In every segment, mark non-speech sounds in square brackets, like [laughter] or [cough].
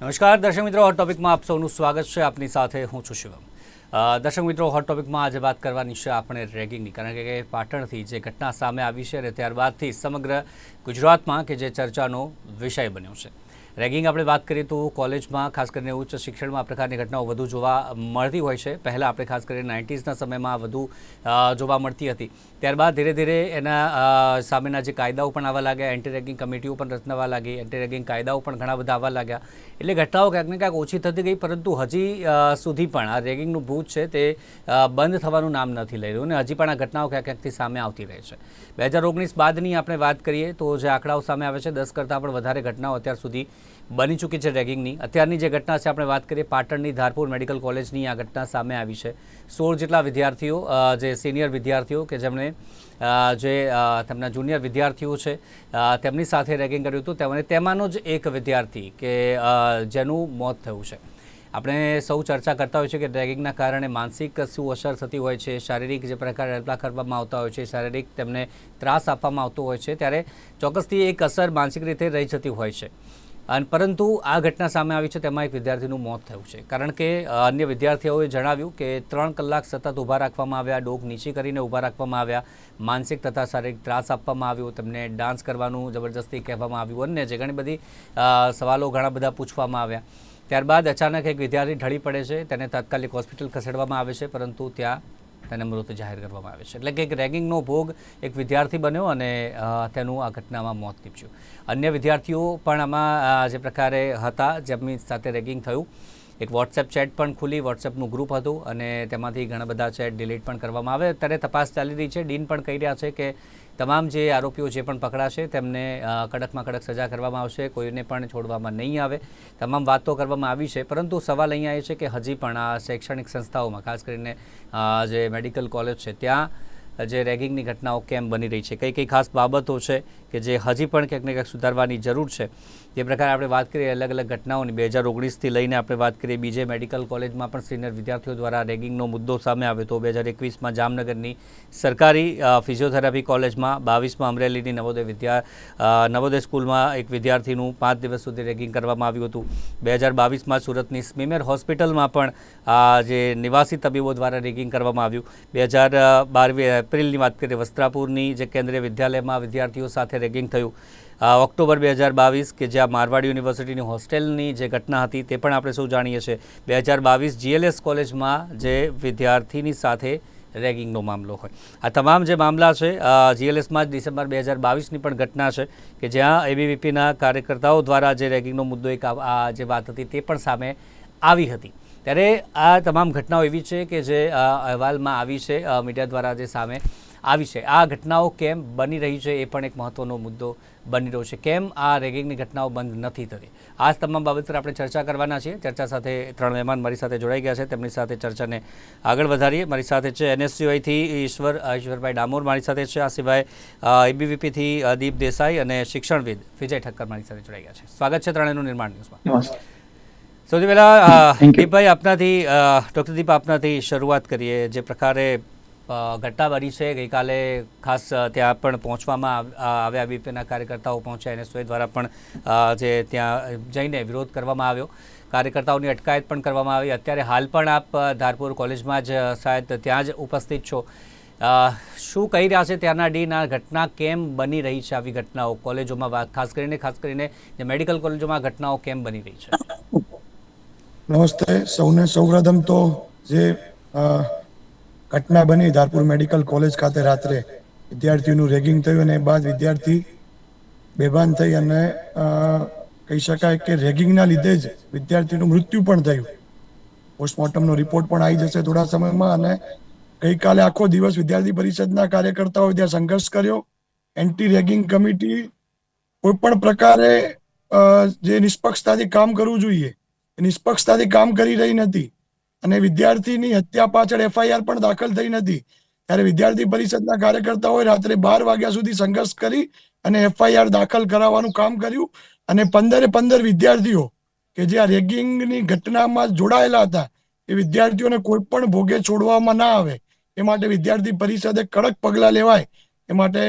નમસ્કાર, દર્શક મિત્રો હોટ ટોપિકમાં આપ સૌનું સ્વાગત છે. આપની સાથે હું છું શિવમ દર્શક મિત્રો હોટ ટોપિકમાં આજે વાત કરવાની છે આપણે રેગિંગની. કારણ કે પાટણથી જે ઘટના સામે આવી છે અને ત્યારબાદથી સમગ્ર ગુજરાતમાં કે જે ચર્ચાનો વિષય બન્યો છે. રેગિંગ આપણે વાત કરીએ તો કોલેજમાં, ખાસ કરીને ઉચ્ચ શિક્ષણમાં આ પ્રકારની ઘટનાઓ વધુ જોવા મળતી હોય છે. પહેલાં આપણે ખાસ કરીને નાઇન્ટીઝના સમયમાં વધુ જોવા મળતી હતી. ત્યારબાદ ધીરે ધીરે એના સામેના જે કાયદાઓ પણ આવવા લાગ્યા એન્ટી રેગિંગ કમિટીઓ પણ રચનાવા લાગી એન્ટી રેગિંગ કાયદાઓ પણ ઘણા બધા આવવા લાગ્યા. એટલે ઘટનાઓ ક્યાંક ને ક્યાંક ઓછી થતી ગઈ, પરંતુ હજી સુધી પણ આ રેગિંગનું ભૂત છે તે બંધ થવાનું નામ નથી લઈ રહ્યું અને હજી પણ આ ઘટનાઓ ક્યાંક ક્યાંકથી સામે આવતી રહે છે. બે હજાર ઓગણીસ બાદની આપણે વાત કરીએ તો જે આંકડાઓ સામે આવે છે, દસ કરતાં પણ વધારે ઘટનાઓ અત્યાર સુધી બની ચૂકી છે રેગિંગની. અત્યારની જે ઘટના છે, આપણે વાત કરીએ પાટણની ધારપુર મેડિકલ કોલેજની આ ઘટના સામે આવી છે. સોળ જેટલા વિદ્યાર્થીઓ જે સિનિયર વિદ્યાર્થીઓ કે જેમણે જે તેમના જુનિયર વિદ્યાર્થીઓ છે તેમની સાથે રેગિંગ કર્યું હતું. તેમને તેમાંનો જ એક વિદ્યાર્થી કે જેનું મોત થયું છે. આપણે સૌ ચર્ચા કરતા હોય છે કે રેગિંગના કારણે માનસિક શું અસર થતી હોય છે, શારીરિક જે પ્રકારે હલ્લા કરવામાં આવતા હોય છે, શારીરિક તેમને ત્રાસ આપવામાં આવતો હોય છે, ત્યારે ચોક્કસથી એક અસર માનસિક રીતે રહી જતી હોય છે. અને પરંતુ આ ઘટના સામે આવી છે તેમાં એક વિદ્યાર્થીનું મોત થયું છે. કારણ કે અન્ય વિદ્યાર્થીઓએ જણાવ્યું કે ત્રણ કલાક સતત ઊભા રાખવામાં આવ્યા ડોક નીચી કરીને ઊભા રાખવામાં આવ્યા, માનસિક તથા શારીરિક ત્રાસ આપવામાં આવ્યો, તેમને ડાન્સ કરવાનું જબરજસ્તી કહેવામાં આવ્યું અને જે ઘણી બધી સવાલો ઘણા બધા પૂછવામાં આવ્યા. ત્યારબાદ અચાનક એક વિદ્યાર્થી ઢળી પડે છે, તેને તાત્કાલિક હોસ્પિટલ ખસેડવામાં આવે છે, પરંતુ ત્યાં તેને મૃત જાહેર કરવામાં આવે છે. એટલે કે એક રેગિંગનો ભોગ એક વિદ્યાર્થી બન્યો અને તેનું આ ઘટનામાં મોત નીપજ્યું. અન્ય વિદ્યાર્થીઓ પણ આમાં જે પ્રકારે હતા, જેમની સાથે રેગિંગ થયું. એક વોટ્સએપ ચેટ પણ ખુલી વોટ્સએપનું ગ્રુપ હતું અને તેમાંથી ઘણા બધા ચેટ ડિલીટ પણ કરવામાં આવે. અત્યારે તપાસ ચાલી રહી છે. ડીન પણ કહી રહ્યા છે કે તમામ જે આરોપીઓ જે પણ પકડાશે તેમને કડકમાં કડક સજા કરવામાં આવશે, કોઈને પણ છોડવામાં નહીં આવે, તમામ વાતો કરવામાં આવી છે. પરંતુ સવાલ અહીંયા એ છે કે હજી પણ આ શૈક્ષણિક સંસ્થાઓમાં, ખાસ કરીને જે મેડિકલ કોલેજ છે, ત્યાં જે રેગિંગની ઘટનાઓ કેમ બની રહી છે? કઈ કઈ ખાસ બાબતો છે? કે જે હજી પણ ક્યાંક ને ક્યાંક સુધારવાની જરૂર છે. જે પ્રકારે આપણે વાત કરીએ અલગ અલગ ઘટનાઓની. બે હજાર ઓગણીસથી લઈને આપણે વાત કરીએ, બીજે મેડિકલ કોલેજમાં પણ સિનિયર વિદ્યાર્થીઓ દ્વારા રેગિંગનો મુદ્દો સામે આવ્યો હતો. બે હજાર એકવીસમાં જામનગરની સરકારી ફિઝિયોથેરાપી કોલેજમાં, બાવીસમાં અમરેલીની નવોદય વિદ્યા નવોદય સ્કૂલમાં એક વિદ્યાર્થીનું પાંચ દિવસ સુધી રેગિંગ કરવામાં આવ્યું હતું. બે હજાર બાવીસમાં સુરતની સ્મીમેર હોસ્પિટલમાં પણ જે નિવાસી તબીબો દ્વારા રેગિંગ કરવામાં આવ્યું. બે હજાર બારમી એપ્રિલની વાત કરીએ, વસ્ત્રાપુરની જે કેન્દ્રીય વિદ્યાલયમાં વિદ્યાર્થીઓ સાથે રેગિંગ થયું. ઓક્ટોબર બે હજાર બાવીસ કે જ્યાં મારવાડ યુનિવર્સિટીની હોસ્ટેલની જે ઘટના હતી તે પણ આપણે સૌ જાણીએ છીએ. બે હજાર બાવીસ જીએલએસ કોલેજમાં જે વિદ્યાર્થીની સાથે રેગિંગનો મામલો હોય. આ તમામ જે મામલા છે જીએલએસમાં જ ડિસેમ્બર બે હજાર બાવીસની પણ ઘટના છે કે જ્યાં એબીવીપીના કાર્યકર્તાઓ દ્વારા જે રેગિંગનો મુદ્દો એક આ જે વાત હતી તે પણ સામે આવી હતી. ત્યારે આ તમામ ઘટનાઓ એવી છે કે જે અહેવાલમાં આવી છે મીડિયા દ્વારા જે સામે આવી છે. આ ઘટનાઓ કેમ બની રહી છે એ પણ એક મહત્વનો મુદ્દો બની રહ્યો છે. કેમ આ રેગિંગની ઘટનાઓ બંધ નથી થતી? આ તમામ બાબત પર આપણે ચર્ચા કરવાના છીએ. ચર્ચા સાથે ત્રણ મહેમાન મારી સાથે જોડાઈ ગયા છે. તેમની સાથે ચર્ચાને આગળ વધારીએ. મારી સાથે છે એનએસયુઆઈથી ઈશ્વર ઈશ્વરભાઈ ડામોર મારી સાથે છે. આ સિવાય એબીવીપીથી દીપ દેસાઈ અને શિક્ષણવિદ વિજય ઠક્કર મારી સાથે જોડાઈ ગયા છે. સ્વાગત છે ત્રણેયનું નિર્માણ ન્યૂઝમાં. સૌથી પહેલાં. દીપભાઈ આપનાથી ડૉક્ટર દીપ આપનાથી શરૂઆત કરીએ. જે પ્રકારે ઘટના બની છે. ગઈકાલે ખાસ ત્યાં પણ પહોંચવામાં આવ્યા. બીપીના કાર્યકર્તાઓ પહોંચ્યા. એનએસઓએ દ્વારા પણ જે ત્યાં જઈને વિરોધ કરવામાં આવ્યો. કાર્યકર્તાઓની અટકાયત પણ કરવામાં આવી. અત્યારે હાલ પણ આપ ધારપુર કોલેજમાં જ શાયદ ત્યાં જ ઉપસ્થિત છો. શું કહી રહ્યા છે ત્યાંના ડીના? ઘટના કેમ બની રહી છે આવી ઘટનાઓ? કોલેજોમાં ખાસ કરીને ખાસ કરીને જે મેડિકલ કોલેજોમાં ઘટનાઓ કેમ બની રહી છે? નમસ્તે. સૌને સૌપ્રથમ તો જે ઘટના બની ધારપુર મેડિકલ કોલેજ ખાતે રાત્રે. વિદ્યાર્થીઓનું રેગિંગ થયું અને એ બાદ વિદ્યાર્થી બેભાન થઈ અને કહી શકાય કે રેગિંગના લીધે જ વિદ્યાર્થીનું મૃત્યુ પણ થયું. પોસ્ટમોર્ટમનો રિપોર્ટ પણ આવી જશે થોડા સમયમાં અને ગઈકાલે આખો દિવસ વિદ્યાર્થી પરિષદના કાર્યકર્તાઓ ત્યાં સંઘર્ષ કર્યો. એન્ટી રેગિંગ કમિટી કોઈ પણ પ્રકારે જે નિષ્પક્ષતાથી કામ કરવું જોઈએ. નિષ્પક્ષતાથી કામ કરી રહી નથી. અને વિદ્યાર્થીની હત્યા પાછળ એફઆઈઆર પણ દાખલ થઈ નથી. ત્યારે વિદ્યાર્થી પરિષદના કાર્યકર્તાઓએ રાત્રે બાર વાગ્યા સુધી સંઘર્ષ કરી અને એફઆઈઆર દાખલ કરાવવાનું કામ કર્યું અને પંદરે પંદર વિદ્યાર્થીઓ કે જે આ રેગિંગની ઘટનામાં જોડાયેલા હતા, એ વિદ્યાર્થીઓને કોઈ પણ ભોગે છોડવામાં ના આવે. એ માટે વિદ્યાર્થી પરિષદે કડક પગલાં લેવાય. એ માટે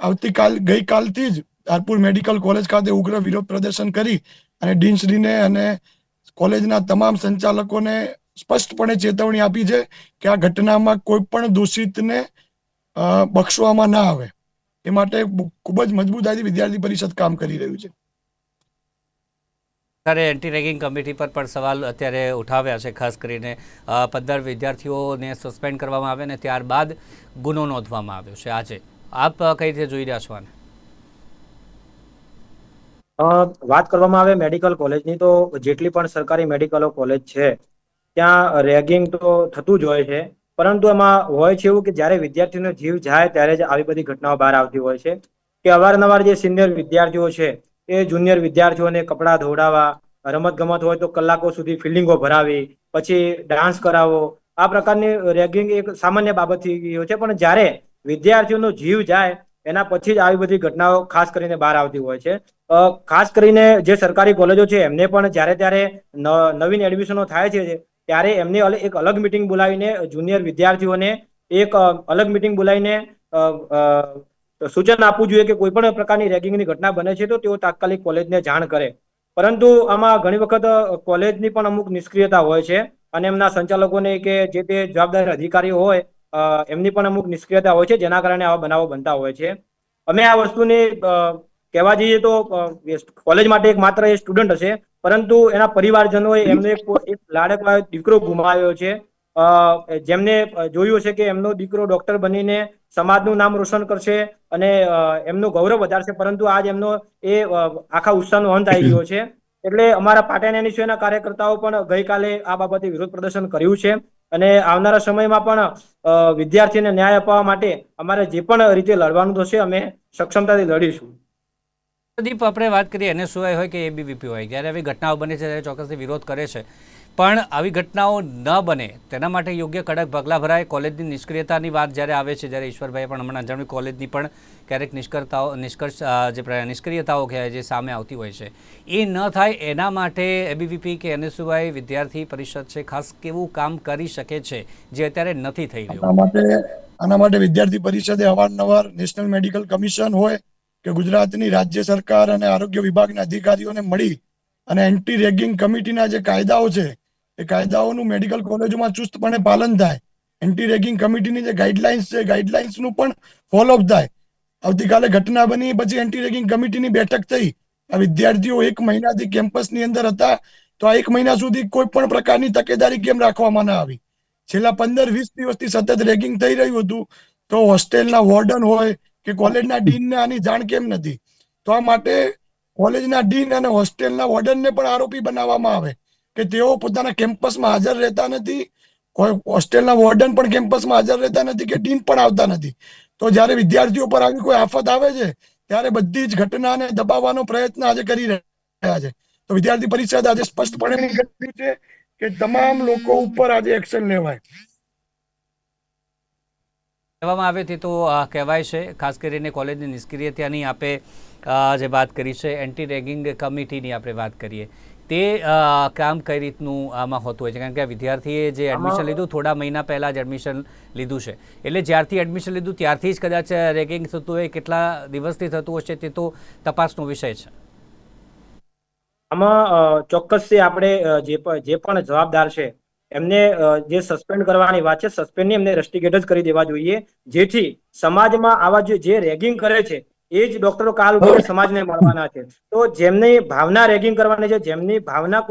આવતીકાલ, ગઈકાલથી જ ધારપુર મેડિકલ કોલેજ ખાતે ઉગ્ર વિરોધ પ્રદર્શન કરી અને ડીનશ્રીને અને કોલેજના તમામ સંચાલકોને સ્પષ્ટપણે ચેતવણી આપી છે કે આ ઘટનામાં કોઈ પણ દોષિતને બક્ષવામાં ના આવે. એ માટે ખૂબ જ મજબૂતાઈથી વિદ્યાર્થી પરિષદ કામ કરી રહ્યું છે. ત્યારે એન્ટી રેગિંગ કમિટી પર પણ સવાલ અત્યારે ઉઠાવ્યા છે ખાસ કરીને પંદર વિદ્યાર્થીઓને સસ્પેન્ડ કરવામાં આવે ને ત્યારબાદ ગુનો નોંધવામાં આવ્યો છે. આજે આપ કઈ રીતે જોઈ રહ્યા છો આને? વાત કરવામાં આવે મેડિકલ કોલેજની તો જેટલી પણ સરકારી મેડિકલો કોલેજ છે ત્યાં રેગિંગ તો થતું જ હોય છે. પરંતુ એમાં હોય છે એવું કે જ્યારે વિદ્યાર્થીનો જીવ જાય ત્યારે જ આવી બધી ઘટનાઓ બહાર આવતી હોય છે. કે અવારનવાર જે સિનિયર વિદ્યાર્થીઓ છે, એ જુનિયર વિદ્યાર્થીઓને કપડાં ધોવડાવવા રમત ગમત હોય તો કલાકો સુધી ફિલ્ડિંગો ભરાવી, પછી ડાન્સ કરાવવો આ પ્રકારની રેગિંગ એક સામાન્ય બાબત થઈ ગઈ છે. પણ જ્યારે વિદ્યાર્થીઓનો જીવ જાય, એના પછી જ આવી બધી ઘટનાઓ ખાસ કરીને બહાર આવતી હોય છે. ખાસ કરીને જે સરકારી કોલેજો છે, એમને પણ જ્યારે ત્યારે નવીન એડમિશનો થાય છે ત્યારે એમને એક અલગ મિટિંગ બોલાવીને જુનિયર વિદ્યાર્થીઓને એક અલગ મિટિંગ બોલાવીને સૂચન આપવું જોઈએ કે કોઈ પણ પ્રકારની રેગિંગની ઘટના બને છે તો તેઓ તાત્કાલિક કોલેજને જાણ કરે. પરંતુ આમાં ઘણી વખત કોલેજની પણ અમુક નિષ્ક્રિયતા હોય છે અને એમના સંચાલકોને કે જે તે જવાબદાર અધિકારીઓ હોય એમની પણ અમુક નિષ્ક્રિયતા હોય છે જેના કારણે આવા બનાવો બનતા હોય છે. અમે આ વસ્તુને કહેવા જઈએ તો કોલેજ માટે એક માત્ર એ સ્ટુડન્ટ હશે પરંતુ એના પરિવારજનોએ એમને એક લાડકવાયો દીકરો ગુમાવ્યો છે. જેમને જોયું છે કે એમનો દીકરો ડોક્ટર બનીને સમાજનું નામ રોશન કરશે અને એમનું ગૌરવ વધારશે પરંતુ આજ એમનો એ આખા ઉત્સાહનો અંત આવી ગયો છે. એટલે અમારા પાટણ એનએસયુના કાર્યકર્તાઓ પણ ગઈકાલે આ બાબતે વિરોધ પ્રદર્શન કર્યું છે. અને આવનારા સમયમાં પણ વિદ્યાર્થીને ન્યાય અપાવવા માટે અમારે જે પણ રીતે લડવાનું થશે અમે સક્ષમતાથી લડીશું. દીપ આપણે વાત કરીએ એનએસયુઆઈ હોય કે એબીવીપી હોય, જ્યારે આવી ઘટનાઓ બને છે, ત્યારે ચોક્કસથી વિરોધ કરે છે. પણ આવી ઘટનાઓ ન બને, તેના માટે યોગ્ય કડક પગલાં ભરાય. કોલેજની નિષ્ક્રિયતાની વાત જ્યારે આવે છે, જ્યારે ઈશ્વરભાઈએ પણ હમણાં જણાવ્યું, કોલેજની પણ ક્યારેક નિષ્કર્તાઓ નિષ્કર્ષ જે નિષ્ક્રિયતાઓ કહેવાય, જે સામે આવતી હોય છે. એ ન થાય, એના માટે એબીવીપી કે એનએસયુઆઈ વિદ્યાર્થી પરિષદ છે, ખાસ કેવું કામ કરી શકે છે, જે અત્યારે નથી થઈ રહ્યું. આના માટે આના માટે વિદ્યાર્થી પરિષદે અવારનવાર નેશનલ મેડિકલ કમિશન હોય કે ગુજરાતની રાજ્ય સરકાર અને આરોગ્ય વિભાગના અધિકારીઓને મળી અને એન્ટી રેગિંગ કમિટીના જે કાયદાઓ છે, એ કાયદાઓનું મેડિકલ કોલેજોમાં ચુસ્તપણે પાલન થાય. એન્ટી રેગિંગ કમિટીની જે ગાઈડલાઇન્સ છે ગાઈડલાઇન્સનું પણ ફોલોઅપ થાય. આવતીકાલે ઘટના બની, પછી એન્ટી રેગિંગ કમિટીની બેઠક થઈ. આ વિદ્યાર્થીઓ એક મહિનાથી કેમ્પસની અંદર હતા, તો આ એક મહિના સુધી કોઈ પણ પ્રકારની તકેદારી કેમ રાખવામાં ના આવી? છેલ્લા પંદર વીસ દિવસથી સતત રેગિંગ થઈ રહ્યું હતું, તો હોસ્ટેલના વોર્ડન હોય કે કોલેજના [laughs] ડીનને આની જાણ કેમ નથી? તો આ માટે કોલેજના ડીન અને હોસ્ટેલના વોર્ડનને પણ આરોપી બનાવવામાં આવે કે તેઓ પોતાના કેમ્પસમાં હાજર રહેતા નથી. હોસ્ટેલના વોર્ડન પણ કેમ્પસમાં હાજર રહેતા નથી કે ડીન પણ આવતા નથી. તો જ્યારે વિદ્યાર્થીઓ પર આવી કોઈ આફત આવે છે ત્યારે બધી જ ઘટનાને દબાવવાનો પ્રયત્ન આજે કરી રહ્યા છે. તો વિદ્યાર્થી પરિષદ આજે સ્પષ્ટપણે કર્યું છે કે તમામ લોકો ઉપર આજે એક્શન લેવાય. કહેવામાં આવે તે તો કહેવાય છે. ખાસ કરીને કોલેજની નિષ્ક્રિયતાની આપણે જે વાત કરી છે એન્ટી રેગિંગ કમિટીની આપણે વાત કરીએ. તે કામ કઈ રીતનું આમાં હોતું હોય છે? કારણ કે વિદ્યાર્થીએ જે એડમિશન લીધું થોડા મહિના પહેલાં જ એડમિશન લીધું છે. એટલે જ્યારથી એડમિશન લીધું ત્યારથી જ કદાચ રેગિંગ થતું હોય કેટલા દિવસથી થતું હશે તે તો તપાસનો વિષય છે. આમાં ચોક્કસ ચોક્કસથી આપણે જે પણ જે પણ જવાબદાર છે એમને જે સસ્પેન્ડ કરવાની વાત છે સસ્પેન્ડ એમને રસ્ટિગેટ જ કરી દેવા જોઈએ. જેથી સમાજમાં આવા જે રેગિંગ કરે છે, એ જ ડોક્ટરો કાલ ઉપર સમાજને મળવાના છે. તો જેમની ભાવના રેગિંગ કરવાની છે, જેમની ભાવના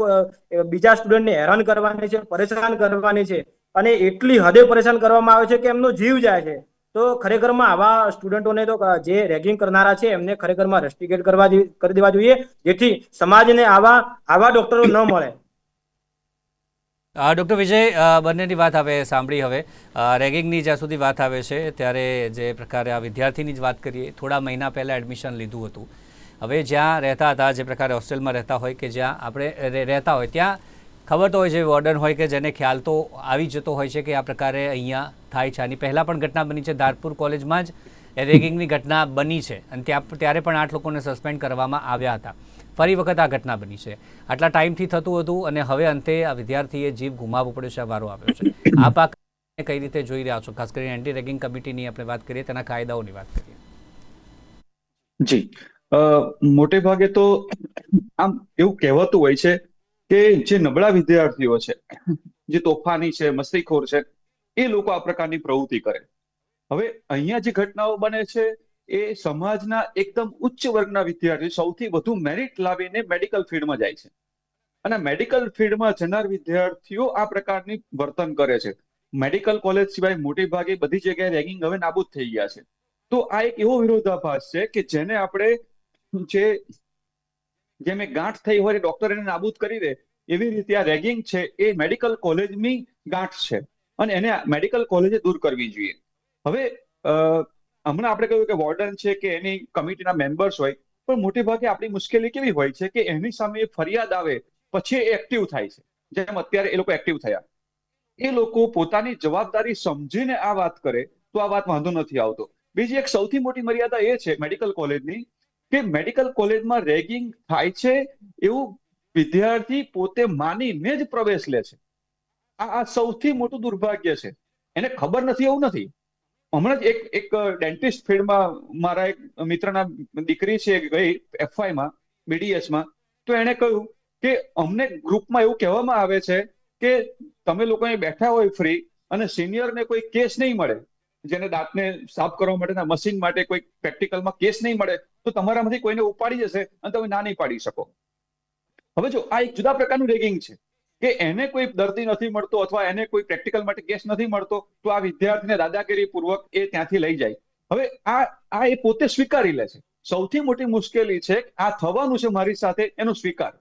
બીજા સ્ટુડન્ટને હેરાન કરવાની છે, પરેશાન કરવાની છે, અને એટલી હદે પરેશાન કરવામાં આવે છે કે એમનો જીવ જાય છે. તો ખરેખરમાં આવા સ્ટુડન્ટોને તો જે રેગિંગ કરનારા છે, એમને ખરેખરમાં રસ્ટિગેટ કરવા કરી દેવા જોઈએ. જેથી સમાજને આવા આવા ડોક્ટરો ન મળે. ડૉક્ટર વિજય બંનેની વાત હવે સાંભળી હવે. રેગિંગની જ્યાં સુધી વાત આવે છે, ત્યારે જે પ્રકારે આ વિદ્યાર્થીની જ વાત કરીએ, થોડા મહિના પહેલાં એડમિશન લીધું હતું. હવે જ્યાં રહેતા હતા, જે પ્રકારે હોસ્ટેલમાં રહેતા હોય કે જ્યાં આપણે રહેતા હોય, ત્યાં ખબર તો હોય છે, વોર્ડન હોય કે જેને ખ્યાલ તો આવી જતો હોય છે કે આ પ્રકારે અહીંયા થાય છે. આની પહેલાં પણ ઘટના બની છે, ધારપુર કોલેજમાં જ રેગિંગની ઘટના બની છે. અને ત્યાં, ત્યારે પણ આઠ લોકોને સસ્પેન્ડ કરવામાં આવ્યા હતા. ફરી વખત આ ઘટના બની છે. આટલા ટાઈમથી થતું હતું અને હવે અંતે આ વિદ્યાર્થીએ જીવ ગુમાવવો પડ્યો છે વારો આવ્યો છે. [coughs] આપ આ પાક કઈ રીતે જોઈ રહ્યા છો? ખાસ કરીને એન્ટી રેગિંગ કમિટીની આપણે વાત કરીએ તેના કાયદાઓની વાત કરીએ. જી. અ, મોટે ભાગે તો આમ એવું કહેવાતું હોય છે કે જે નબળા વિદ્યાર્થીઓ છે જે તોફાની છે મસ્તીખોર છે એ લોકો આ પ્રકારની પ્રવૃત્તિ કરે. હવે અહીંયા જે ઘટનાઓ બને છે એ સમાજના એકદમ ઉચ્ચ વર્ગના વિદ્યાર્થીઓ સૌથી વધુ મેરિટ લાવીને મેડિકલ ફિલ્ડમાં જાય છે. અને મેડિકલ ફિલ્ડમાં જનાર વિદ્યાર્થીઓ આ પ્રકારની વર્તન કરે છે. મેડિકલ કોલેજ સિવાય મોટી ભાગે બધી જગ્યાએ રેગિંગ હવે નાબૂદ થઈ ગયા છે. તો આ એક એવો વિરોધાભાસ છે કે જેને આપણે જે જેમ ગાંઠ થઈ હોય ડોક્ટર એને નાબૂદ કરી દે એવી રીતે આ રેગિંગ છે એ મેડિકલ કોલેજની ગાંઠ છે. અને એને મેડિકલ કોલેજે દૂર કરવી જોઈએ. હવે અ, હમણાં આપણે કહ્યું કે વોર્ડન છે કે એની કમિટીના મેમ્બર્સ હોય, પણ મોટે ભાગે આપણી મુશ્કેલી કેવી હોય છે કે એની સામે ફરિયાદ આવે, પછી એ એક્ટિવ થાય છે. જેમ અત્યારે એ લોકો એક્ટિવ થયા. એ લોકો પોતાની જવાબદારી સમજીને આ વાત કરે, તો આ વાત વાંધો નથી આવતો. બીજી એક સૌથી મોટી મર્યાદા એ છે મેડિકલ કોલેજની કે મેડિકલ કોલેજમાં રેગિંગ થાય છે એવું વિદ્યાર્થી પોતે માનીને જ પ્રવેશ લે છે. આ આ સૌથી મોટું દુર્ભાગ્ય છે. એને ખબર નથી, એવું નથી. હમણાં જ એક એક ડેન્ટિસ્ટ ફિલ્ડમાં મારા એક મિત્રના દીકરી છે ગઈ એફઆઈ માં BDS માં. તો એણે કહ્યું કે અમને ગ્રુપમાં એવું કહેવામાં આવે છે કે તમે લોકો અહીં બેઠા હોય ફ્રી અને સિનિયરને કોઈ કેસ નહીં મળે. જેને દાંતને સાફ કરવા માટેના મશીન માટે કોઈ પ્રેક્ટિકલમાં કેસ નહીં મળે, તો તમારામાંથી કોઈને ઉપાડી જશે અને તમે ના નહીં પાડી શકો. હવે જો આ એક જુદા પ્રકારનું રેગિંગ છે. કે એને કોઈ દર્દી નથી મળતો અથવા એને કોઈ પ્રેક્ટિકલ માટે કેસ નથી મળતો, તો આ વિદ્યાર્થીને દાદાગીરી પૂર્વક એ ત્યાંથી લઈ જાય. હવે આ આ એ પોતે સ્વીકારી લે છે. સૌથી મોટી મુશ્કેલી છે આ થવાનું છે મારી સાથે, એનો સ્વીકાર.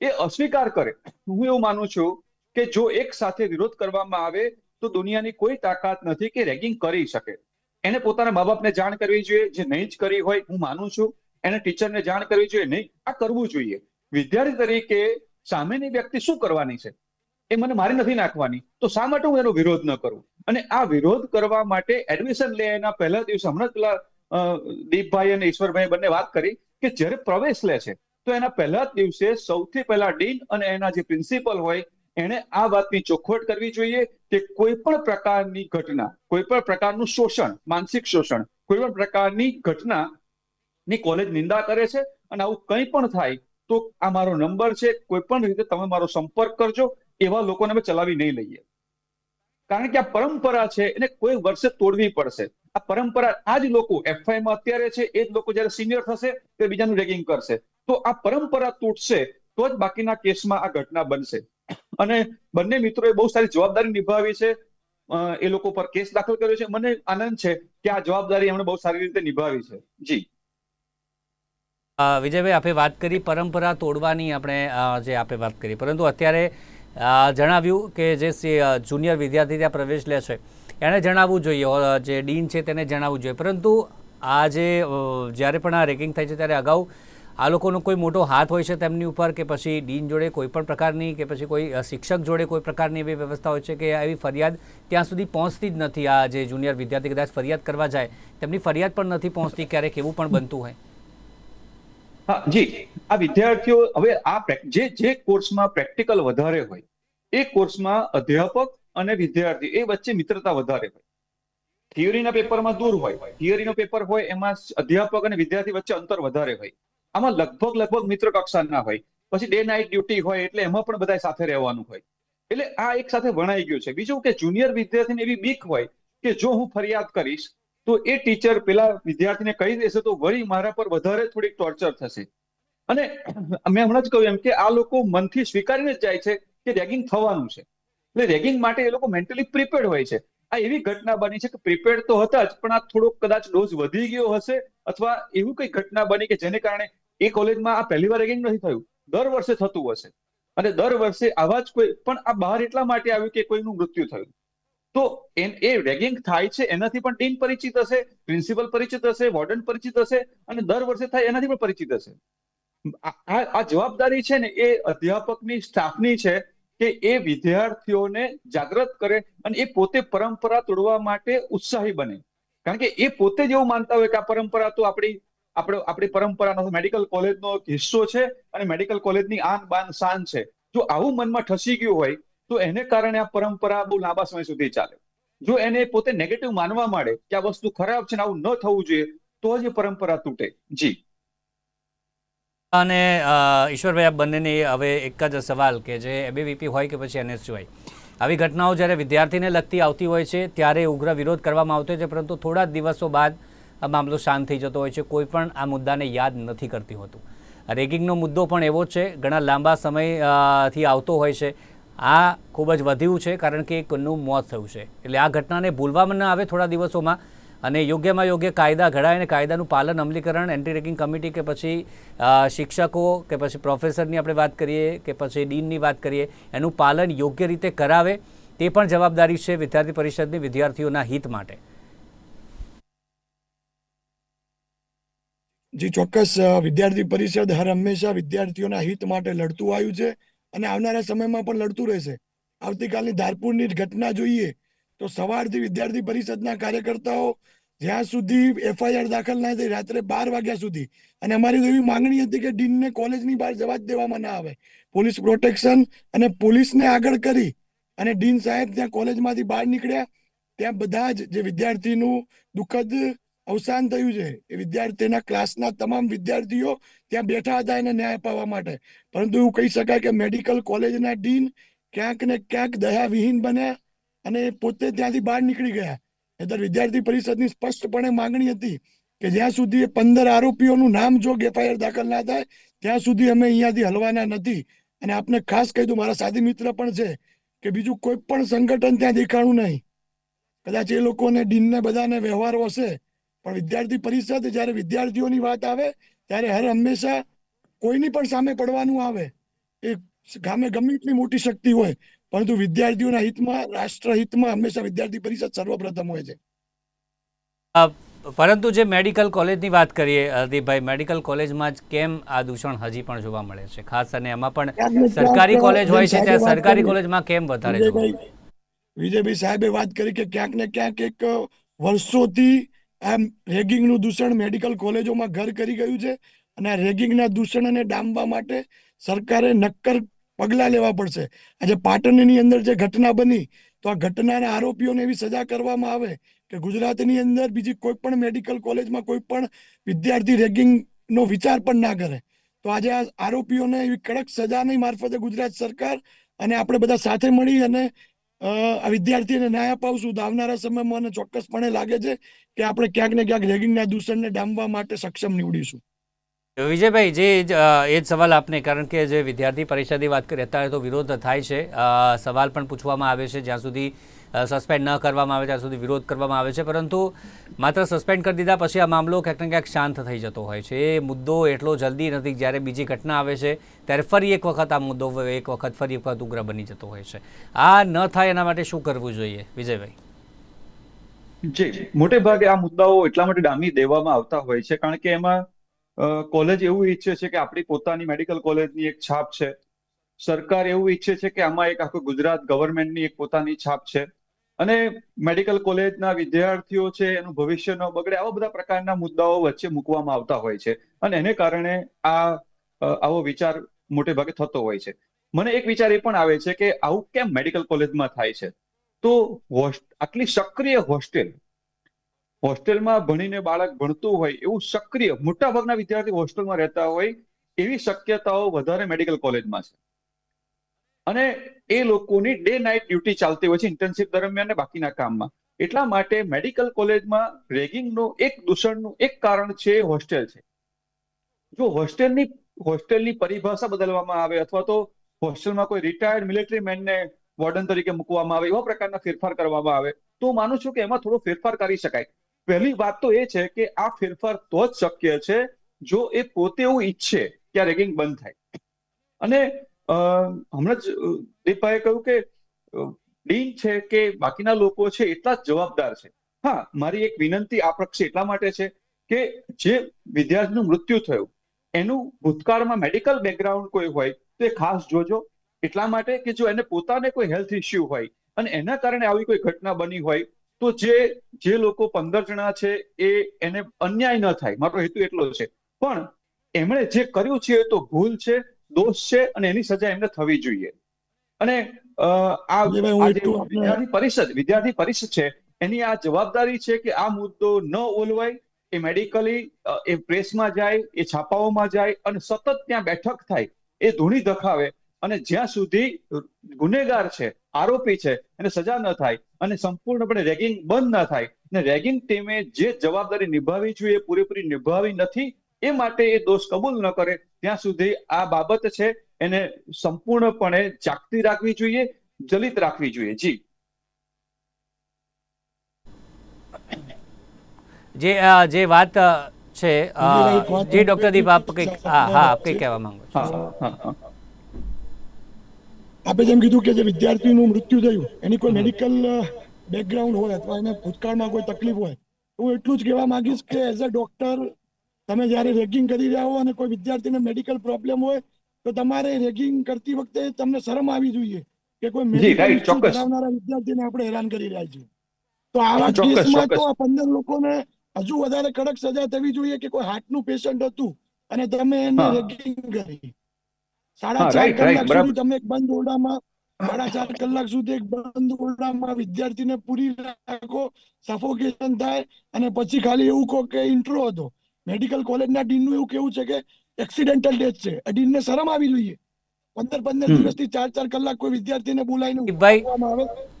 એ અસ્વીકાર કરે. હું એવું માનું છું કે જો એક સાથે વિરોધ કરવામાં આવે, તો દુનિયાની કોઈ તાકાત નથી કે રેગિંગ કરી શકે. એને પોતાના મા બાપને જાણ કરવી જોઈએ, જે નહીં જ કરી હોય, હું માનું છું. એને ટીચરને જાણ કરવી જોઈએ, નહીં. આ કરવું જોઈએ. વિદ્યાર્થી તરીકે સામેની વ્યક્તિ શું કરવાની છે? એ મને મારી નથી નાખવાની. તો શા માટે હું એનો વિરોધ ન કરું? અને આ વિરોધ કરવા માટે એડમિશન લે એના પહેલા દિવસે હમણાં પેલા દીપભાઈ અને ઈશ્વરભાઈ બંને વાત કરી કે જ્યારે પ્રવેશ લે છે, તો એના પહેલા દિવસે સૌથી પહેલા ડીન અને એના જે પ્રિન્સિપલ હોય, એણે આ વાતની ચોખવટ કરવી જોઈએ કે કોઈ પણ પ્રકારની ઘટના, કોઈ પણ પ્રકારનું શોષણ, માનસિક શોષણ, કોઈ પણ પ્રકારની ઘટના ની કોલેજ નિંદા કરે છે અને આવું કંઈ પણ થાય તો આ મારો નંબર છે કોઈ પણ રીતે તમે મારો સંપર્ક કરજો, એવા લોકોને અમે ચલાવી નહીં લઈએ. કારણ કે આ પરંપરા છે, એને કોઈ વર્ષે તોડવી પડશે. આ પરંપરા આ જ લોકો એફઆઈ માં અત્યારે છે, એ જ લોકો જયારે સિનિયર થશે, તે બીજાનું રેગિંગ કરશે. તો આ પરંપરા તૂટશે, તો જ બાકીના કેસમાં આ ઘટના બનશે. અને બંને મિત્રોએ બહુ સારી જવાબદારી નિભાવી છે. એ લોકો પર કેસ દાખલ કર્યો છે. મને આનંદ છે કે આ જવાબદારી એમણે બહુ સારી રીતે નિભાવી છે. જી. વિજયભાઈ આપણે વાત કરી પરંપરા તોડવાની આપણે જે આપણે વાત કરી. પરંતુ અત્યારે જણાવ્યું કે જે જુનિયર વિદ્યાર્થી ત્યાં પ્રવેશ લે છે એણે જણાવવું જોઈએ. જે ડીન છે તેને જણાવવું જોઈએ. પરંતુ આ જે જ્યારે પણ આ રેકિંગ થાય છે ત્યારે અગાઉ આ લોકોનો કોઈ મોટો હાથ હોય છે તેમની ઉપર કે પછી ડીન જોડે કોઈ પણ પ્રકારની કે પછી કોઈ શિક્ષક જોડે કોઈ પ્રકારની એવી વ્યવસ્થા હોય છે કે આવી ફરિયાદ ત્યાં સુધી પહોંચતી જ નથી. આ જે જુનિયર વિદ્યાર્થી કદાચ ફરિયાદ કરવા જાય તેમની ફરિયાદ પણ નથી પહોંચતી ક્યારેક એવું પણ બનતું હોય. હા, જી. આ વિદ્યાર્થીઓ હવે આ જે જે કોર્સમાં પ્રેક્ટિકલ વધારે હોય, એ કોર્સમાં અધ્યાપક અને વિદ્યાર્થી, એ વચ્ચે મિત્રતા વધારે હોય. થિયરીના પેપરમાં દૂર હોય. થિયરીનો પેપર હોય, એમાં અધ્યાપક અને વિદ્યાર્થી વચ્ચે અંતર વધારે હોય. આમાં લગભગ લગભગ મિત્ર કક્ષાના હોય. પછી ડે નાઇટ ડ્યુટી હોય, એટલે એમાં પણ બધા સાથે રહેવાનું હોય. એટલે આ એક સાથે વણાઈ ગયું છે. બીજું કે જુનિયર વિદ્યાર્થીને એવી બીક હોય કે જો હું ફરિયાદ કરીશ તો એ ટીચર પેલા વિદ્યાર્થીને કહી દેશે તો વળી મારા પર વધારે થોડીક ટોર્ચર થશે. અને મેં હમણાં જ કહ્યું એમ કે આ લોકો મનથી સ્વીકારીને જ જાય છે કે રેગિંગ થવાનું છે. એટલે રેગિંગ માટે એ લોકો મેન્ટલી પ્રિપેર્ડ હોય છે. આ એવી ઘટના બની છે કે પ્રિપેર્ડ તો હતા જ, પણ આ થોડોક કદાચ ડોઝ વધી ગયો હશે અથવા એવું કઈ ઘટના બની કે જેને કારણે એ કોલેજમાં આ પહેલી વાર રેગિંગ નથી થયું. દર વર્ષે થતું હશે. અને દર વર્ષે આવા જ કોઈ, પણ આ બહાર એટલા માટે આવ્યું કે કોઈનું મૃત્યુ થયું. તો એ રેગિંગ થાય છે, એનાથી પણ ડીન પરિચિત હશે પ્રિન્સિપલ પરિચિત હશે વોર્ડન પરિચિત હશે, અને દર વર્ષે થાય એનાથી પણ પરિચિત હશે. આ જવાબદારી છે ને, એ અધ્યાપકની સ્ટાફની છે કે એ વિદ્યાર્થીઓને જાગૃત કરે અને એ પોતે પરંપરા તોડવા માટે ઉત્સાહી બને. કારણ કે એ પોતે જ એવું માનતા હોય કે આ પરંપરા તો આપણી, આપણે, આપણી પરંપરાનો મેડિકલ કોલેજનો એક હિસ્સો છે અને મેડિકલ કોલેજની આન બાન શાન છે. જો આવું મનમાં ઠસી ગયું હોય તો એને કારણે આ પરંપરા બહુ લાંબા સમય સુધી ચાલે. જો એને પોતે નેગેટિવ માનવા માંડે કે આ વસ્તુ ખરાબ છે આવું ન થવું જોઈએ, તો જ પરંપરા તૂટે. જી. અને ઈશ્વરભાઈ આ બંનેની હવે એક જ સવાલ કે જે એબીવીપી હોય કે પછી એનએસ હોય. આવી ઘટનાઓ જ્યારે વિદ્યાર્થીને લગતી આવતી હોય છે, ત્યારે ઉગ્ર વિરોધ કરવામાં આવતો છે, પરંતુ થોડા દિવસો બાદ આ મામલો શાંત થઈ જતો હોય છે, કોઈ પણ આ મુદ્દાને યાદ નથી કરતી હોતું. રેગિંગનો મુદ્દો પણ એવો છે, ઘણા લાંબા સમયથી આવતો હોય છે આ ખૂબ જ વધ્યું છે કારણ કે એકનું મોત થયું છે. એટલે આ ઘટનાને ભૂલવામાં ન આવે થોડા દિવસોમાં અને યોગ્યમાં યોગ્ય કાયદા ઘડાય અને કાયદાનું પાલન, અમલીકરણ એન્ટી રેગિંગ કમિટી કે પછી શિક્ષકો કે પછી પ્રોફેસરની આપણે વાત કરીએ કે પછી ડીનની વાત કરીએ, એનું પાલન યોગ્ય રીતે કરાવે તે પણ જવાબદારી છે વિદ્યાર્થી પરિષદની વિદ્યાર્થીઓના હિત માટે. જી, ચોક્કસ વિદ્યાર્થી પરિષદ હર હંમેશા વિદ્યાર્થીઓના હિત માટે લડતું આવ્યું છે. અને આવનારા સમયમાં પણ લડતું રહેશે. આવતીકાલની ધારપુરની ઘટના જોઈએ તો સવારથી વિદ્યાર્થી પરિષદના કાર્યકર્તાઓ જ્યાં સુધી એફઆઈઆર દાખલ ના થઈ રાત્રે બાર વાગ્યા સુધી. અને અમારી એવી માંગણી હતી કે ડીનને કોલેજની બહાર જવા જ દેવામાં ના આવે. પોલીસ પ્રોટેક્શન અને પોલીસને આગળ કરી અને ડીન સાહેબ ત્યાં કોલેજમાંથી બહાર નીકળ્યા. ત્યાં બધા જ જે વિદ્યાર્થીનું દુઃખદ અવસાન થયું છે. એ વિદ્યાર્થીના ક્લાસના તમામ વિદ્યાર્થીઓ ત્યાં બેઠા હતા એને ન્યાય અપાવવા માટે. પરંતુ એવું કહી શકાય કે મેડિકલ કોલેજના ડીન ક્યાંક ને ક્યાંક દયાવિહીન બન્યા અને પોતે ત્યાંથી બહાર નીકળી ગયા. નહીંતર વિદ્યાર્થી પરિષદની સ્પષ્ટપણે માંગણી હતી કે જ્યાં સુધી એ પંદર આરોપીઓનું નામ જો એફઆઈઆર દાખલ ના થાય, ત્યાં સુધી અમે અહીંયાથી હલવાના નથી. અને આપને ખાસ કહી દઉં, મારા સાથી મિત્ર પણ છે કે બીજું કોઈ પણ સંગઠન ત્યાં દેખાણું નહીં. કદાચ એ લોકોને, ડીનને બધાને વ્યવહારો હશે પણ વિદ્યાર્થી પરિષદ જ્યારે વિદ્યાર્થીઓની વાત આવે ત્યારે હર હંમેશા કોઈની પણ સામે પડવાનું આવે એ ગામે ગમે એટલી મોટી શક્તિ હોય પરંતુ વિદ્યાર્થીઓના હિતમાં રાષ્ટ્ર હિતમાં હંમેશા વિદ્યાર્થી પરિષદ સર્વપ્રથમ હોય છે. પરંતુ જે મેડિકલ કોલેજની વાત કરીએ હરદીપભાઈ મેડિકલ કોલેજમાં જ કેમ આ દૂષણ હજી પણ જોવા મળે છે? ખાસ અને એમાં પણ સરકારી કોલેજ હોય છે ત્યાં સરકારી કોલેજમાં કેમ વધારે વિજયભાઈ સાહેબે વાત કરી કે ક્યાંક ને ક્યાંક એક વર્ષોથી આ રેગિંગનું દૂષણ મેડિકલ કોલેજોમાં ઘર કરી ગયું છે અને આ રેગિંગના દૂષણને ડામવા માટે સરકારે નક્કર પગલાં લેવા પડશે. આજે પાટણની અંદર જે ઘટના બની, તો આ ઘટનાના આરોપીઓને એવી સજા કરવામાં આવે કે ગુજરાતની અંદર બીજી કોઈ પણ મેડિકલ કોલેજમાં કોઈ પણ વિદ્યાર્થી રેગિંગનો વિચાર પણ ના કરે. તો આજે આ આરોપીઓને એવી કડક સજાની મારફતે ગુજરાત સરકાર અને આપણે બધા સાથે મળી અને વિદ્યાર્થીને ન્યાય અપાવશું. તો આવનારા સમયમાં મને ચોક્કસપણે લાગે છે કે આપણે ક્યાંક ને ક્યાંક રેગિંગના દૂષણને ડામવા માટે સક્ષમ નીવડીશું. વિજયભાઈ, જે એ જ સવાલ આપને. કારણ કે જે વિદ્યાર્થી પરિષદની વાત કરીએ અત્યારે તો વિરોધ થાય છે. સવાલ પણ પૂછવામાં આવે છે. જ્યાં સુધી સસ્પેન્ડ ન કરવામાં આવે, ત્યાં સુધી વિરોધ કરવામાં આવે છે. પરંતુ માત્ર સસ્પેન્ડ કરી દીધા પછી આ મામલો ક્યાંક ને ક્યાંક શાંત થઈ જતો હોય છે. એ મુદ્દો એટલો જલ્દી નથી, જ્યારે બીજી ઘટના આવે છે, ત્યારે ફરી એક વખત આ મુદ્દો એક વખત, ફરી એક વખત ઉગ્ર બની જતો હોય છે. આ ન થાય એના માટે શું કરવું જોઈએ? વિજયભાઈ. જી, મોટે ભાગે આ મુદ્દાઓ એટલા માટે ડામી દેવામાં આવતા હોય છે, કારણ કે એમાં કોલેજ એવું ઈચ્છે છે કે આપણી પોતાની મેડિકલ કોલેજની એક છાપ છે. સરકાર એવું ઈચ્છે છે કે આમાં એક આખું ગુજરાત ગવર્મેન્ટની એક પોતાની છાપ છે. અને મેડિકલ કોલેજના વિદ્યાર્થીઓ છે, એનું ભવિષ્ય ન બગડે, આવા બધા પ્રકારના મુદ્દાઓ વચ્ચે મૂકવામાં આવતા હોય છે. અને એને કારણે આ આવો વિચાર મોટે ભાગે થતો હોય છે. મને એક વિચાર એ પણ આવે છે કે આવું કેમ મેડિકલ કોલેજમાં થાય છે? તો આટલી સક્રિય હોસ્ટેલ, હોસ્ટેલમાં ભણીને બાળક ભણતું હોય એવું સક્રિય, મોટાભાગના વિદ્યાર્થી હોસ્ટેલમાં રહેતા હોય, એવી શક્યતાઓ વધારે મેડિકલ કોલેજમાં છે. અને એ લોકોની ડે નાઇટ ડ્યુટી ચાલતી હોય છે ઇન્ટર્નશીપ દરમિયાન ને બાકીના કામમાં. એટલા માટે મેડિકલ કોલેજમાં રેગિંગનું એક દૂષણનું એક કારણ છે હોસ્ટેલ છે. જો હોસ્ટેલની હોસ્ટેલની પરિભાષા બદલવામાં આવે અથવા તો હોસ્ટેલમાં કોઈ રિટાયર્ડ મિલિટરી મેનને વોર્ડન તરીકે મૂકવામાં આવે, એવા પ્રકારના ફેરફાર કરવામાં આવે, તો હું માનું છું કે એમાં થોડો ફેરફાર કરી શકાય. પહેલી વાત તો એ છે કે આ ફેરફાર તો જ શક્ય છે, જો એ પોતે એવું ઈચ્છે કે આ રેગિંગ બંધ થાય. અને હમણાં જ અ, દીપભાઈએ કહ્યું કે ડીન છે કે બાકીના લોકો છે એટલા જ જવાબદાર છે. હા મારી એક વિનંતી આ પક્ષે એટલા માટે છે કે જે વિદ્યાર્થીનું મૃત્યુ થયું એનું ભૂતકાળમાં મેડિકલ બેકગ્રાઉન્ડ કોઈ હોય તો એ ખાસ જોજો. એટલા માટે કે જો એને પોતાને કોઈ હેલ્થ ઇસ્યુ હોય અને એના કારણે આવી કોઈ ઘટના બની હોય તો જે જે લોકો પંદર જણા છે એ એને અન્યાય ન થાય. મારો હેતુ એટલો છે. પણ એમણે જે કર્યું છે એ તો ભૂલ છે. દોષ છે અને એની સજા એમને થવી જોઈએ. અને આ વિદ્યાર્થી પરિષદ વિદ્યાર્થી પરિષદ છે એની આ જવાબદારી છે કે આ મુદ્દો ન ઓલવાય એ મેડિકલી એ પ્રેસમાં જાય એ છાપાઓમાં જાય અને સતત ત્યાં બેઠક થાય એ ધૂણી દખાવે અને જ્યાં સુધી ગુનેગાર છે આરોપી છે એને સજા ન થાય અને સંપૂર્ણપણે રેગિંગ બંધ ન થાય અને રેગિંગ ટીમે જે જવાબદારી નિભાવી જોઈએ એ પૂરેપૂરી નિભાવી નથી એ માટે એ દોષ કબૂલ ન કરે ત્યાં સુધી આ બાબત છે એને સંપૂર્ણપણે જાગતી રાખવી જોઈએ જલિત રાખવી જોઈએ. જી. જે જે વાત છે જી ડોક્ટર દીપ આપ કઈ હા હા આપ કઈ કહેવા માંગો છો. આપે જેમ કીધું કે જે વિદ્યાર્થીનું મૃત્યુ થયું એની કોઈ મેડિકલ બેકગ્રાઉન્ડ હોય અથવા એને ભૂતકાળમાં કોઈ તકલીફ હોય હું એટલું જ કહેવા માંગીશ કે એઝ અ ડોક્ટર તમે જ્યારે રેગિંગ કરી રહ્યા હો અને કોઈ વિદ્યાર્થીને મેડિકલ પ્રોબ્લેમ હોય તો તમારે રેગિંગ કરતી વખતે તમને શરમ આવી જોઈએ કે કોઈ મેડિકલ. ધરાવનારા વિદ્યાર્થીને આપણે હેરાન કરી રહ્યા છીએ. તો આવા કેસમાં તો આ પંદર લોકોને હજુ વધારે કડક સજા થવી જોઈએ કે કોઈ હાર્ટનું પેશન્ટ હતું અને તમે એને રેગિંગ કરી. સાડા ચાર કલાક સુધી તમે એક બંધ ઓરડામાં સાડા ચાર કલાક સુધી એક બંધ ઓરડામાં વિદ્યાર્થીને પૂરી રાખો સફોકેશન થાય અને પછી ખાલી એવું કહો કે ઇન્ટ્રો હતો. મેડિકલ કોલેજના ડીનનું એવું કેવું છે કે એક્સિડેન્ટલ ડેથ છે. ડીનને શરમ આવી જોઈએ. પંદર પંદર દિવસથી ચાર ચાર કલાક કોઈ વિદ્યાર્થીને બોલાવીને દીપભાઈ,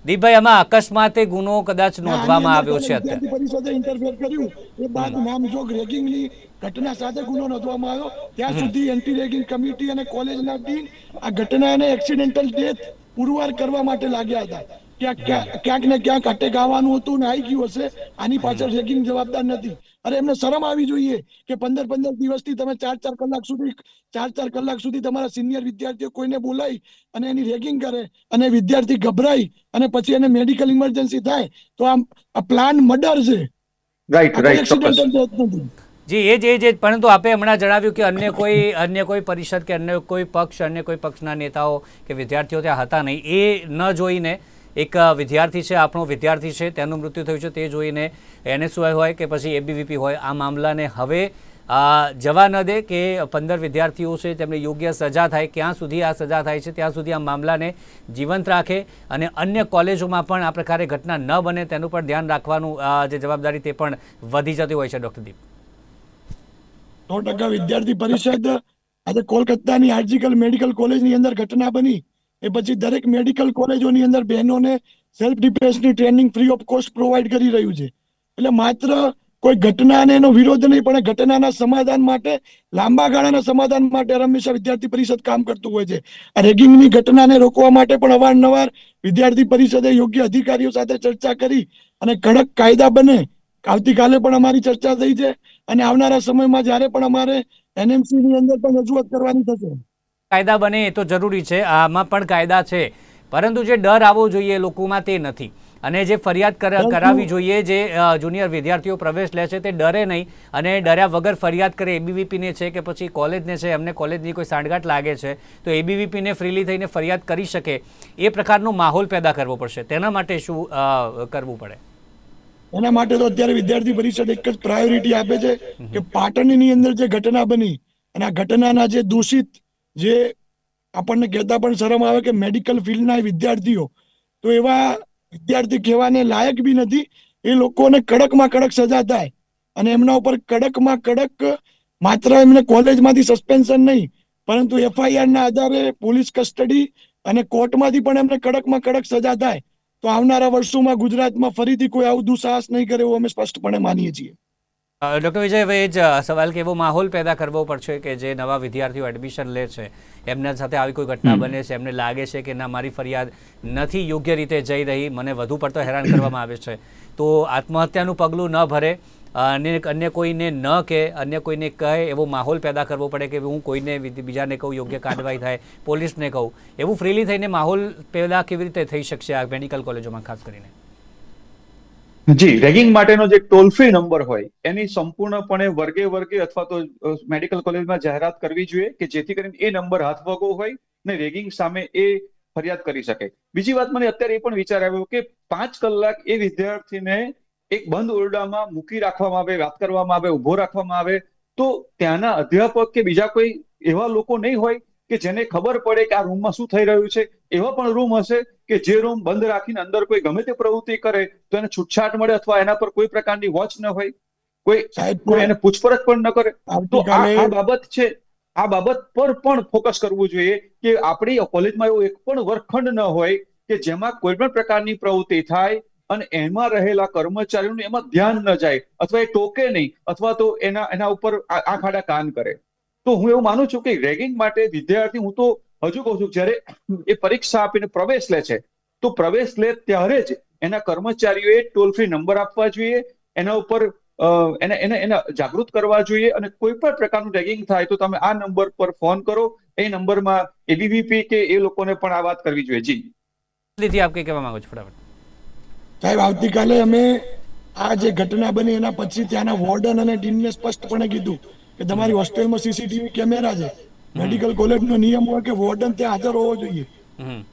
દીપભાઈ આમાં અકસ્માતે ગુનો કદાચ નોંધવામાં આવ્યો છે અત્યારે. પરિષદે ઇન્ટરફેર કર્યું. એ બાદ નામજોગ રેગિંગની ઘટના સાથે ગુનો નોંધવામાં આવ્યો. ત્યાં સુધી એન્ટી રેગિંગ કમિટી અને કોલેજના ડીન આ ઘટનાને એક્સિડેન્ટલ ડેથ પુરવાર કરવા માટે લાગ્યા હતા. ક્યાંક ક્યાંક- ને ક્યાંક અટેક આવવાનું હતું ને આવી ગયું હશે. આની પાછળ રેગિંગ જવાબદાર નથી. અરે એમને શરમ આવી જોઈએ કે પંદર પંદર દિવસથી તમે ચાર ચાર કલાક સુધી ચાર ચાર કલાક સુધી તમારા સિનિયર વિદ્યાર્થીઓ કોઈને બોલાય અને એની રેગિંગ કરે અને વિદ્યાર્થી ગભરાય અને પછી એને મેડિકલ ઇમરજન્સી થાય તો આમ આ પ્લાન મર્ડર છે. રાઈટ જી એ જ એ જ. પરંતુ આપે હમણાં જણાવ્યું કે અન્ય કોઈ અન્ય કોઈ પરિષદ કે અન્ય કોઈ પક્ષ અન્ય કોઈ પક્ષના નેતાઓ કે વિદ્યાર્થીઓ ત્યાં હતા નહીં. એ ન જોઈને એક વિદ્યાર્થી છે, આપણો વિદ્યાર્થી છે, તેનું મૃત્યુ થયું છે, તે જોઈને એનએસયુઆઈ હોય કે પછી એબીવીપી હોય, આ મામલાને હવે જવા ન દે કે પંદર વિદ્યાર્થીઓ છે, તેમને યોગ્ય સજા થાય, ક્યાં સુધી આ સજા થાય છે, ત્યાં સુધી આ મામલાને જીવંત રાખે અને અન્ય કોલેજોમાં પણ આ પ્રકારે ઘટના ન બને, તેનું પણ ધ્યાન રાખવાનું જે જવાબદારી તે પણ વધી જતી હોય છે, ડોક્ટર દીપ. સો વિદ્યાર્થી પરિષદ આજે કોલકાતાની આર્જિકલ મેડિકલ કોલેજની અંદર ઘટના બની. એ પછી દરેક મેડિકલ કોલેજોની અંદર બહેનોને self ડિફેન્સની training free of cost provide કરી રહ્યું છે. એટલે માત્ર કોઈ ઘટનાને એનો વિરોધ નહીં, પણ ઘટનાના સમાધાન માટે, લાંબા ગાળાના સમાધાન માટે હંમેશા વિદ્યાર્થી પરિષદ કામ કરતું હોય છે. આ રેગિંગની ઘટનાને રોકવા માટે પણ અવારનવાર વિદ્યાર્થી પરિષદે યોગ્ય અધિકારીઓ સાથે ચર્ચા કરી અને કડક કાયદા બને. આવતીકાલે પણ અમારી ચર્ચા થઈ છે અને આવનારા સમયમાં જ્યારે પણ અમારે એનએમસી ની અંદર પણ રજૂઆત કરવાની થશે. કાયદા બને એ તો જરૂરી છે આમાં પણ કાયદા છે. પરંતુ જે ડર આવવો જોઈએ લોકોમાં તે નથી. અને જે ફરિયાદ કર- કરાવવી જોઈએ જે જુનિયર વિદ્યાર્થીઓ પ્રવેશ લે છે તે ડરે નહીં. અને ડર્યા વગર ફરિયાદ કરે એબીવીપીને છે કે પછી કોલેજને છે એમને કોલેજની કોઈ સાંઠગાંઠ લાગે છે તો એબીવીપીને ફ્રીલી થઈને ફરિયાદ કરી શકે. એ પ્રકારનો માહોલ પેદા કરવો પડશે. તેના માટે શું કરવું પડે? એના માટે તો અત્યારે વિદ્યાર્થી પરિષદ એક જ પ્રાયોરિટી આપે છે કે પાટણની અંદર જે ઘટના બની અને આ ઘટનાના જે દૂષિત જે આપણને કહેતા પણ શરમ આવે કે મેડિકલ ફિલ્ડના વિદ્યાર્થીઓ, તો એવા વિદ્યાર્થી કહેવાને લાયક બી નથી. એ લોકોને કડકમાં કડક સજા થાય અને એમના ઉપર કડકમાં કડક માત્ર એમને કોલેજમાંથી સસ્પેન્શન નહીં, પરંતુ એફઆઈઆરના આધારે પોલીસ કસ્ટડી અને કોર્ટમાંથી પણ એમને કડકમાં કડક સજા થાય. તો આવનારા વર્ષોમાં ગુજરાતમાં ફરીથી કોઈ આવું દુસાહસ નહીં કરે એવું અમે સ્પષ્ટપણે માનીએ છીએ. ડૉક્ટર વિજય હવે એ જ સવાલ કે એવો માહોલ પેદા કરવો પડશે કે જે નવા વિદ્યાર્થીઓ એડમિશન લે છે. એમના સાથે આવી કોઈ ઘટના બને છે એમને લાગે છે કે ના મારી ફરિયાદ નથી યોગ્ય રીતે જઈ રહી મને વધુ પડતો હેરાન કરવામાં આવે છે. તો આત્મહત્યાનું પગલું ન ભરે અને અન્ય કોઈને ન કહે અન્ય કોઈને કહે એવો માહોલ પેદા કરવો પડે કે હું કોઈને બીજાને કહું યોગ્ય કાર્યવાહી થાય પોલીસને કહું. એવું ફ્રીલી થઈને માહોલ પેદા કેવી રીતે થઈ શકશે આ મેડિકલ કોલેજોમાં ખાસ કરીને? જી રેગિંગ માટેનો જે ટોલ ફ્રી નંબર હોય, એની સંપૂર્ણપણે વર્ગે વર્ગે અથવા તો મેડિકલ કોલેજમાં જાહેરાત કરવી જોઈએ કે જેથી કરીને એ નંબર હાથવગો હોય ને રેગિંગ સામે એ ફરિયાદ કરી શકે. બીજી વાત મને અત્યારે એ પણ વિચાર આવ્યો કે પાંચ કલાક એ વિદ્યાર્થીને એક બંધ ઓરડામાં મૂકી રાખવામાં આવે, વાત કરવામાં આવે ઊભો રાખવામાં આવે, તો ત્યાંના અધ્યાપક કે બીજા કોઈ એવા લોકો નહીં હોય કે જેને ખબર પડે કે આ રૂમમાં શું થઈ રહ્યું છે એવા પણ રૂમ હશે કે જે રૂમ બંધ રાખીને અંદર કોઈ ગમે તે પ્રવૃત્તિ કરે તો એને છૂટછાટ મળે અથવા એના પર કોઈ પ્રકારની વોચ ન હોય કોઈ કોઈ એને પૂછપરછ પણ ન કરે. તો આ બાબત છે આ બાબત પર પણ ફોકસ કરવું જોઈએ કે આપણી કોલેજમાં એવો એક પણ વર્ગખંડ ન હોય કે જેમાં કોઈ પણ પ્રકારની પ્રવૃત્તિ થાય અને એમાં રહેલા કર્મચારીઓનું એમાં ધ્યાન ન જાય અથવા એ ટોકે નહીં અથવા તો એના એના ઉપર આંખ આડા કાન કરે. તો હું એવું માનું છું કે રેગિંગ માટે વિદ્યાર્થી હું તો હજુ કહું છું જ્યારે એ પરીક્ષા આપીને પ્રવેશ લે છે તો પ્રવેશ લે ત્યારે જ એના કર્મચારીઓએ ટોલ ફ્રી નંબર આપવા જોઈએ એના ઉપર એને એને એને જાગૃત કરવા જોઈએ અને કોઈ પણ પ્રકારનું રેગિંગ થાય તો તમે આ નંબર પર ફોન કરો એ નંબરમાં એબીવીપી કે એ લોકોને પણ આ વાત કરવી જોઈએ. જી. દીદી આપ કે કહેવા માંગો છો ફટાફટ? સાહેબ આવતીકાલે અમે આ જે ઘટના બની એના પછી ત્યાંના વોર્ડન અને ડીનને સ્પષ્ટપણે કીધું કે તમારી હોસ્ટેલમાં સીસીટીવી કેમેરા છે. મેડિકલ કોલેજનો નિયમ હોય કે વોર્ડન ત્યાં હાજર હોવો જોઈએ.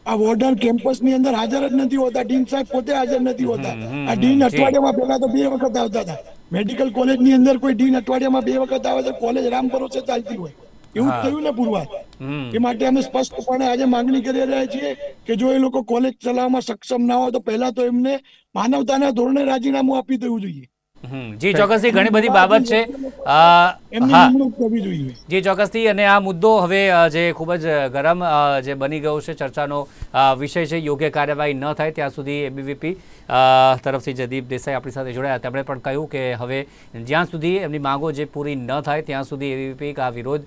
આ વોર્ડન કેમ્પસની અંદર હાજર જ નથી હોતા. ડીન સાહેબ પોતે હાજર નથી હોતા. આ ડીન અઠવાડિયામાં પહેલા તો બે વખત આવતા હતા. મેડિકલ કોલેજની અંદર કોઈ ડીન અઠવાડિયામાં બે વખત આવે તો કોલેજ રામ ભરોસે ચાલતી હોય. એવું થયું ને પૂર્વા એ માટે અમે સ્પષ્ટપણે આજે માંગણી કરી રહ્યા છીએ કે જો એ લોકો કોલેજ ચલાવવામાં સક્ષમ ના હોય તો પહેલા તો એમને માનવતાના ધોરણે રાજીનામું આપી દેવું જોઈએ. જી ચોક્કસથી ઘણી બધી બાબત છે. હા. જી ચોક્કસથી. અને આ મુદ્દો હવે જે ખૂબ જ ગરમ જે બની ગયો છે ચર્ચાનો વિષય છે યોગ્ય કાર્યવાહી ન થાય ત્યાં સુધી એબીવીપી તરફથી જયદીપ દેસાઈ આપણી સાથે જોડાયા. તેમણે પણ કહ્યું કે હવે જ્યાં સુધી એમની માંગો જે પૂરી ન થાય ત્યાં સુધી એબીવીપી આ વિરોધ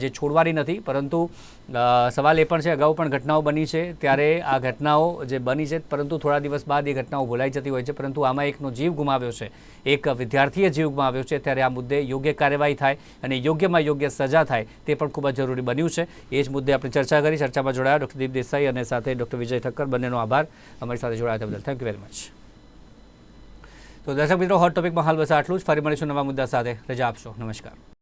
જે છોડવાની નથી પરંતુ સવાલ એ પણ છે, અગાઉ પણ ઘટનાઓ બની છે. ત્યારે આ ઘટનાઓ જે બની છે, પરંતુ થોડા દિવસ બાદ એ ઘટનાઓ ભૂલાઈ જતી હોય છે, પરંતુ આમાં એકનો જીવ ગુમાવ્યો છે. એક વિદ્યાર્થીએ જીવ ગુમાવ્યો છે, ત્યારે આ મુદ્દે યોગ્ય કાર્યવાહી થાય અને યોગ્યમાં યોગ્ય સજા થાય, તે પણ ખૂબ જ જરૂરી બન્યું છે. એ જ મુદ્દે આપણે ચર્ચા કરી, ચર્ચામાં જોડાયા ડૉક્ટર દીપ દેસાઈ અને સાથે ડૉક્ટર વિજય ઠક્કર બંનેનો આભાર. અમારી સાથે જોડાયા બદલ. થેન્ક યુ વેરી મચ તો દર્શક મિત્રો હોટ ટોપિકમાં હાલ બસ આટલું જ. ફરી મળીશું નવા મુદ્દા સાથે. રજા આપશો. નમસ્કાર.